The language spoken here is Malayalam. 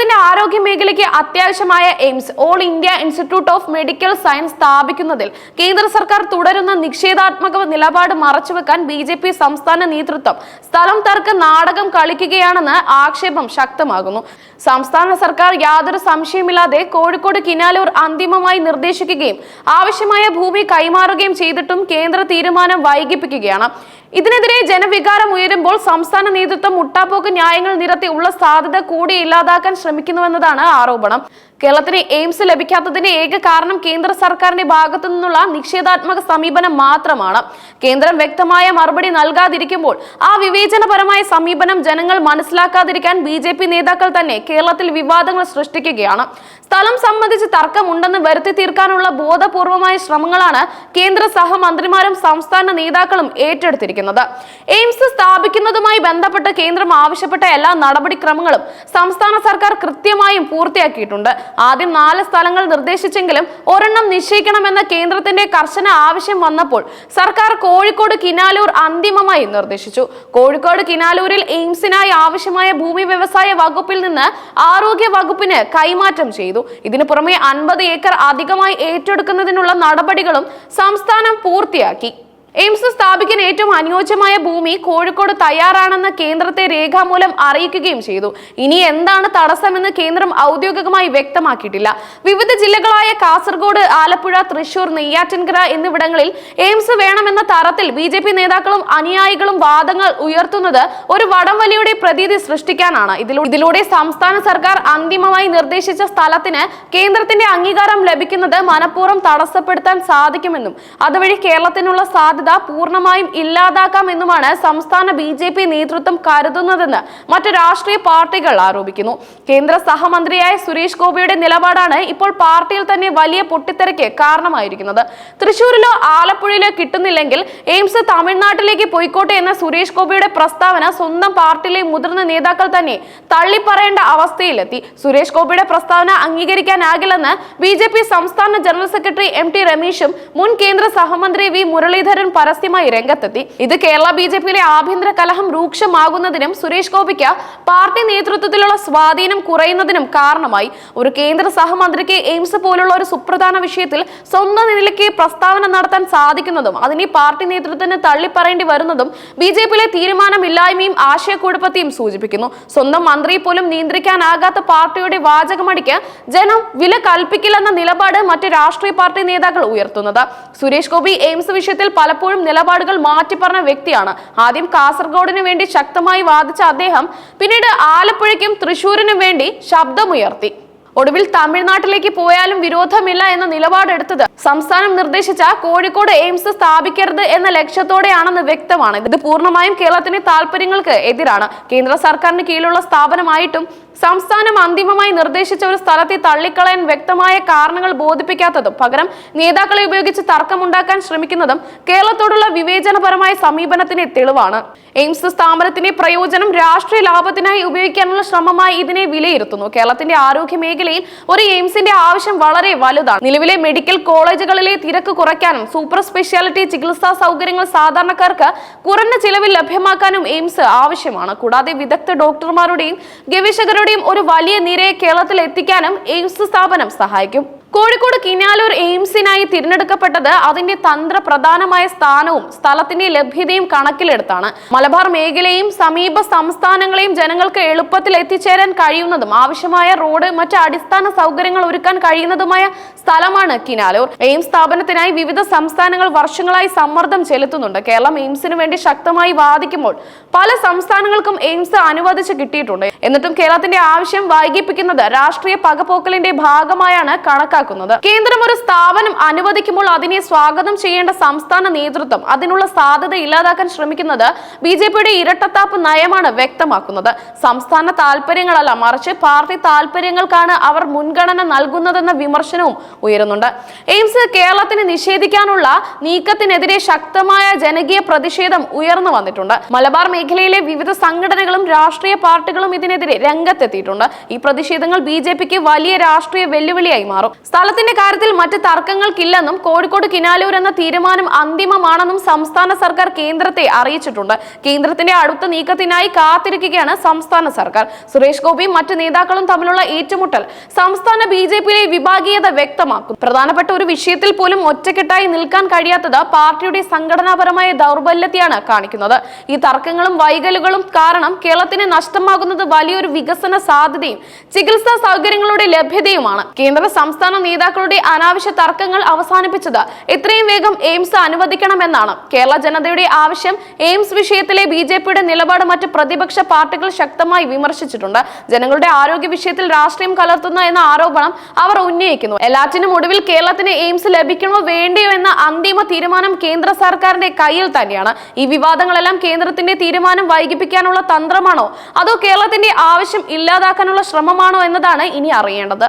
കേരളത്തിന്റെ ആരോഗ്യ മേഖലയ്ക്ക് അത്യാവശ്യമായ AIIMS all India institute of medical science സ്ഥാപിക്കുന്നതിൽ കേന്ദ്ര സർക്കാർ തുടരുന്ന നിഷേധാത്മക നിലപാട് മറച്ചുവെക്കാൻ ബി ജെ പി സംസ്ഥാന നേതൃത്വം സ്ഥലം തർക്ക നാടകം കളിക്കുകയാണെന്ന് ആക്ഷേപം ശക്തമാകുന്നു. സംസ്ഥാന സർക്കാർ യാതൊരു സംശയമില്ലാതെ കോഴിക്കോട് കിനാലൂർ അന്തിമമായി നിർദ്ദേശിക്കുകയും ആവശ്യമായ ഭൂമി കൈമാറുകയും ചെയ്തിട്ടും കേന്ദ്ര തീരുമാനം വൈകിപ്പിക്കുകയാണ്. ഇതിനെതിരെ ജനവികാരം ഉയരുമ്പോൾ സംസ്ഥാന നേതൃത്വം മുട്ടാപ്പോക്ക് ന്യായങ്ങൾ നിരത്തി ഉള്ള സാധ്യത കൂടി ഇല്ലാതാക്കാൻ ശ്രമിക്കുന്നുവെന്നതാണ് ആരോപണം. കേരളത്തിന് എയിംസ് ലഭിക്കാത്തതിന്റെ ഏക കാരണം കേന്ദ്ര സർക്കാരിന്റെ ഭാഗത്തു നിന്നുള്ള നിഷേധാത്മക സമീപനം മാത്രമാണ്. കേന്ദ്രം വ്യക്തമായ മറുപടി നൽകാതിരിക്കുമ്പോൾ ആ വിവേചനപരമായ സമീപനം ജനങ്ങൾ മനസ്സിലാക്കാതിരിക്കാൻ ബി ജെ പി നേതാക്കൾ തന്നെ കേരളത്തിൽ വിവാദങ്ങൾ സൃഷ്ടിക്കുകയാണ്. സ്ഥലം സംബന്ധിച്ച് തർക്കമുണ്ടെന്ന് വരുത്തി തീർക്കാനുള്ള ബോധപൂർവമായ ശ്രമങ്ങളാണ് കേന്ദ്ര സഹമന്ത്രിമാരും സംസ്ഥാന നേതാക്കളും ഏറ്റെടുത്തിരിക്കുന്നത്. എയിംസ് സ്ഥാപിക്കുന്നതുമായി ബന്ധപ്പെട്ട് കേന്ദ്രം ആവശ്യപ്പെട്ട എല്ലാ നടപടിക്രമങ്ങളും സംസ്ഥാന സർക്കാർ കൃത്യമായും പൂർത്തിയാക്കിയിട്ടുണ്ട്. ആദ്യം നാല് സ്ഥലങ്ങൾ നിർദ്ദേശിച്ചെങ്കിലും ഒരെണ്ണം നിശ്ചയിക്കണമെന്ന കേന്ദ്രത്തിന്റെ കർശന ആവശ്യം വന്നപ്പോൾ സർക്കാർ കോഴിക്കോട് കിനാലൂർ അന്തിമമായി നിർദ്ദേശിച്ചു. കോഴിക്കോട് കിനാലൂരിൽ എയിംസിനായി ആവശ്യമായ ഭൂമി വ്യവസായ വകുപ്പിൽ നിന്ന് ആരോഗ്യ വകുപ്പിന് കൈമാറ്റം ചെയ്തു. ഇതിനു പുറമെ അൻപത് ഏക്കർ അധികമായി ഏറ്റെടുക്കുന്നതിനുള്ള നടപടികളും സംസ്ഥാനം പൂർത്തിയാക്കി. എയിംസ് സ്ഥാപിക്കാൻ ഏറ്റവും അനുയോജ്യമായ ഭൂമി കോഴിക്കോട് തയ്യാറാണെന്ന് കേന്ദ്രത്തെ രേഖാമൂലം അറിയിക്കുകയും ചെയ്തു. ഇനി എന്താണ് തടസ്സമെന്ന് കേന്ദ്രം ഔദ്യോഗികമായി വ്യക്തമാക്കിയിട്ടില്ല. വിവിധ ജില്ലകളായ കാസർഗോഡ് ആലപ്പുഴ തൃശൂർ നെയ്യാറ്റിൻകര എന്നിവിടങ്ങളിൽ എയിംസ് വേണമെന്ന തരത്തിൽ ബി ജെ പി നേതാക്കളും അനുയായികളും വാദങ്ങൾ ഉയർത്തുന്നത് ഒരു വടംവലിയുടെ പ്രതീതി സൃഷ്ടിക്കാനാണ്. ഇതിലൂ- ഇതിലൂടെ സംസ്ഥാന സർക്കാർ അന്തിമമായി നിർദ്ദേശിച്ച സ്ഥലത്തിന് കേന്ദ്രത്തിന്റെ അംഗീകാരം ലഭിക്കുന്നത് മനഃപൂർവം തടസ്സപ്പെടുത്താൻ സാധിക്കുമെന്നും അതുവഴി കേരളത്തിനുള്ള സാധ്യത പൂർണമായും ഇല്ലാതാക്കാമെന്നുമാണ് സംസ്ഥാന ബി ജെ പി നേതൃത്വം കരുതുന്നതെന്ന് മറ്റു രാഷ്ട്രീയ പാർട്ടികൾ ആരോപിക്കുന്നു. കേന്ദ്ര സഹമന്ത്രിയായ സുരേഷ് ഗോപിയുടെ നിലപാടാണ് ഇപ്പോൾ പാർട്ടിയിൽ തന്നെ വലിയ പൊട്ടിത്തെറയ്ക്ക് കാരണമായിരിക്കുന്നത്. തൃശൂരിലോ ആലപ്പുഴയിലോ കിട്ടുന്നില്ലെങ്കിൽ എയിംസ് തമിഴ്നാട്ടിലേക്ക് പോയിക്കോട്ടെ എന്ന സുരേഷ് ഗോപിയുടെ പ്രസ്താവന സ്വന്തം പാർട്ടിയിലെ മുതിർന്ന നേതാക്കൾ തന്നെ തള്ളിപ്പറയേണ്ട അവസ്ഥയിലെത്തി. സുരേഷ് ഗോപിയുടെ പ്രസ്താവന അംഗീകരിക്കാനാകില്ലെന്ന് ബി ജെ പി സംസ്ഥാന ജനറൽ സെക്രട്ടറി എം ടി രമേശും മുൻ കേന്ദ്ര സഹമന്ത്രി വി മുരളീധരൻ പരസ്യമായി രംഗത്തെത്തി. ഇത് കേരള ബി ജെ പിയിലെ ആഭ്യന്തര കലഹം രൂക്ഷമാകുന്നതിനും സുരേഷ് ഗോപിക്ക് പാർട്ടി നേതൃത്വത്തിലുള്ള സ്വാധീനം കുറയുന്നതിനും കാരണമായി. ഒരു കേന്ദ്ര സഹമന്ത്രിക്ക് എയിംസ് പോലുള്ള ഒരു സുപ്രധാന വിഷയത്തിൽ സ്വന്തം നിലയ്ക്ക് പ്രസ്താവന നടത്താൻ സാധിക്കുന്നതും അതിനെ പാർട്ടി നേതൃത്വത്തിന് തള്ളിപ്പറയേണ്ടി വരുന്നതും ബി ജെ പിയിലെ തീരുമാനമില്ലായ്മയും ആശയക്കുഴപ്പത്തെയും സൂചിപ്പിക്കുന്നു. സ്വന്തം മന്ത്രി പോലും നിയന്ത്രിക്കാനാകാത്ത പാർട്ടിയുടെ വാചകമടിക്ക് ജനം വില കൽപ്പിക്കില്ലെന്ന നിലപാട് മറ്റ് രാഷ്ട്രീയ പാർട്ടി നേതാക്കൾ ഉയർത്തുന്നത്. സുരേഷ് ഗോപി എയിംസ് വിഷയത്തിൽ പലപ്പോഴും നിലപാടുകൾ മാറ്റിപ്പറഞ്ഞ വ്യക്തിയാണ്. ആദ്യം കാസർഗോഡിന് വേണ്ടി ശക്തമായി വാദിച്ച അദ്ദേഹം പിന്നീട് ആലപ്പുഴയ്ക്കും തൃശൂരിനും വേണ്ടി ശബ്ദമുയർത്തി. ഒടുവിൽ തമിഴ്നാട്ടിലേക്ക് പോയാലും വിരോധമില്ല എന്ന നിലപാടെടുത്തത് സംസ്ഥാനം നിർദ്ദേശിച്ച കോഴിക്കോട് എയിംസ് സ്ഥാപിക്കരുത് എന്ന ലക്ഷ്യത്തോടെയാണെന്ന് വ്യക്തമാണ്. ഇത് പൂർണമായും കേരളത്തിന്റെ താല്പര്യങ്ങൾക്ക് എതിരാണ്. കേന്ദ്ര സർക്കാരിന് കീഴിലുള്ള സ്ഥാപനമായിട്ടും സംസ്ഥാനം അന്തിമമായി നിർദ്ദേശിച്ച ഒരു സ്ഥലത്തെ തള്ളിക്കളയാൻ വ്യക്തമായ കാരണങ്ങൾ ബോധിപ്പിക്കാത്തതും പകരം നേതാക്കളെ ഉപയോഗിച്ച് തർക്കമുണ്ടാക്കാൻ ശ്രമിക്കുന്നതും കേരളത്തോടുള്ള വിവേചനപരമായ സമീപനത്തിന്റെ തെളിവാണ്. എയിംസ് സ്ഥാപനത്തിന്റെ പ്രയോജനം രാഷ്ട്രീയ ലാഭത്തിനായി ഉപയോഗിക്കാനുള്ള ശ്രമമായി ഇതിനെ വിലയിരുത്തുന്നു. കേരളത്തിന്റെ ആരോഗ്യ മേഖലയിൽ ഒരു എയിംസിന്റെ ആവശ്യം വളരെ വലുതാണ്. നിലവിലെ മെഡിക്കൽ കോളേജുകളിലെ തിരക്ക് കുറയ്ക്കാനും സൂപ്പർ സ്പെഷ്യാലിറ്റി ചികിത്സാ സൗകര്യങ്ങൾ സാധാരണക്കാർക്ക് കുറഞ്ഞ ചിലവിൽ ലഭ്യമാക്കാനും എയിംസ് ആവശ്യമാണ്. കൂടാതെ വിദഗ്ധ ഡോക്ടർമാരുടെയും ഗവേഷകരുടെയും ഒരു വലിയ നിരയെ കേരളത്തിൽ എത്തിക്കാനും എയിംസ് സ്ഥാപനം സഹായിക്കും. കോഴിക്കോട് കിനാലൂർ എയിംസിനായി തിരഞ്ഞെടുക്കപ്പെട്ടത് അതിന്റെ തന്ത്രപ്രധാനമായ സ്ഥാനവും സ്ഥലത്തിന്റെ ലഭ്യതയും കണക്കിലെടുത്താണ്. മലബാർ മേഖലയും സമീപ സംസ്ഥാനങ്ങളെയും ജനങ്ങൾക്ക് എളുപ്പത്തിൽ എത്തിച്ചേരാൻ കഴിയുന്നതും ആവശ്യമായ റോഡ് മറ്റ് അടിസ്ഥാന സൗകര്യങ്ങൾ ഒരുക്കാൻ കഴിയുന്നതുമായ സ്ഥലമാണ് കിനാലൂർ. എയിംസ് സ്ഥാപനത്തിനായി വിവിധ സംസ്ഥാനങ്ങൾ വർഷങ്ങളായി സമ്മർദ്ദം ചെലുത്തുന്നുണ്ട്. കേരളം എയിംസിന് വേണ്ടി ശക്തമായി വാദിക്കുമ്പോൾ പല സംസ്ഥാനങ്ങൾക്കും എയിംസ് അനുവദിച്ച് കിട്ടിയിട്ടുണ്ട്. എന്നിട്ടും കേരളത്തിന്റെ ആവശ്യം വൈകിപ്പിക്കുന്നത് രാഷ്ട്രീയ പകപോക്കലിന്റെ ഭാഗമായാണ് കണക്കാക്കുന്നത്. കേന്ദ്രം ഒരു സ്ഥാപനം അനുവദിക്കുമ്പോൾ അതിനെ സ്വാഗതം ചെയ്യേണ്ട സംസ്ഥാന നേതൃത്വം അതിനുള്ള സാധ്യത ഇല്ലാതാക്കാൻ ശ്രമിക്കുന്നത് ബി ജെ പിയുടെ ഇരട്ടത്താപ്പ് നയമാണ് വ്യക്തമാക്കുന്നത്. സംസ്ഥാന താല്പര്യങ്ങളല്ല മറിച്ച് പാർട്ടി താല്പര്യങ്ങൾക്കാണ് അവർ മുൻഗണന നൽകുന്നതെന്ന വിമർശനവും ഉയരുന്നുണ്ട്. എയിംസ് കേരളത്തിന് നിഷേധിക്കാനുള്ള നീക്കത്തിനെതിരെ ശക്തമായ ജനകീയ പ്രതിഷേധം ഉയർന്നു വന്നിട്ടുണ്ട്. മലബാർ മേഖലയിലെ വിവിധ സംഘടനകളും രാഷ്ട്രീയ പാർട്ടികളും ഇതിനെതിരെ രംഗത്തെത്തിയിട്ടുണ്ട്. ഈ പ്രതിഷേധങ്ങൾ ബി വലിയ രാഷ്ട്രീയ വെല്ലുവിളിയായി മാറും. സ്ഥലത്തിന്റെ കാര്യത്തിൽ മറ്റ് തർക്കങ്ങൾക്കില്ലെന്നും കോഴിക്കോട് കിനാലൂർ എന്ന തീരുമാനം അന്തിമമാണെന്നും സംസ്ഥാന സർക്കാർ കേന്ദ്രത്തെ അറിയിച്ചിട്ടുണ്ട്. കേന്ദ്രത്തിന്റെ അടുത്ത നീക്കത്തിനായി കാത്തിരിക്കുകയാണ് സംസ്ഥാന സർക്കാർ. സുരേഷ് ഗോപിയും മറ്റ് നേതാക്കളും തമ്മിലുള്ള ഏറ്റുമുട്ടൽ സംസ്ഥാന ബി ജെ പിയിലെ വിഭാഗീയത വ്യക്തമാക്കും. പ്രധാനപ്പെട്ട ഒരു വിഷയത്തിൽ പോലും ഒറ്റക്കെട്ടായി നിൽക്കാൻ കഴിയാത്തത് പാർട്ടിയുടെ സംഘടനാപരമായ ദൗർബല്യത്തെയാണ് കാണിക്കുന്നത്. ഈ തർക്കങ്ങളും വൈകലുകളും കാരണം കേരളത്തിന് നഷ്ടമാകുന്നത് വലിയൊരു വികസന സാധ്യതയും ചികിത്സാ സൗകര്യങ്ങളുടെ ലഭ്യതയുമാണ്. കേന്ദ്ര സംസ്ഥാന നേതാക്കളുടെ അനാവശ്യ തർക്കങ്ങൾ അവസാനിപ്പിച്ചത് എത്രയും വേഗം എയിംസ് അനുവദിക്കണമെന്നാണ്. കേരള ജനതയുടെ ആവശ്യം എയിംസ് വിഷയത്തിലെ ബി ജെ പിയുടെ നിലപാട് മറ്റ് പ്രതിപക്ഷ പാർട്ടികൾ ശക്തമായി വിമർശിച്ചിട്ടുണ്ട്. ജനങ്ങളുടെ ആരോഗ്യ വിഷയത്തിൽ രാഷ്ട്രീയം കലർത്തുന്ന എന്ന ആരോപണം അവർ ഉന്നയിക്കുന്നു. എല്ലാറ്റിനും ഒടുവിൽ കേരളത്തിന് എയിംസ് ലഭിക്കണോ വേണ്ടയോ എന്ന അന്തിമ തീരുമാനം കേന്ദ്ര സർക്കാരിന്റെ കയ്യിൽ തന്നെയാണ്. ഈ വിവാദങ്ങളെല്ലാം കേന്ദ്രത്തിന്റെ തീരുമാനം വൈകിപ്പിക്കാനുള്ള തന്ത്രമാണോ? അതോ കേരളത്തിന്റെ ആവശ്യം ഇല്ലാതാക്കാനുള്ള ശ്രമമാണോ എന്നതാണ് ഇനി അറിയേണ്ടത്.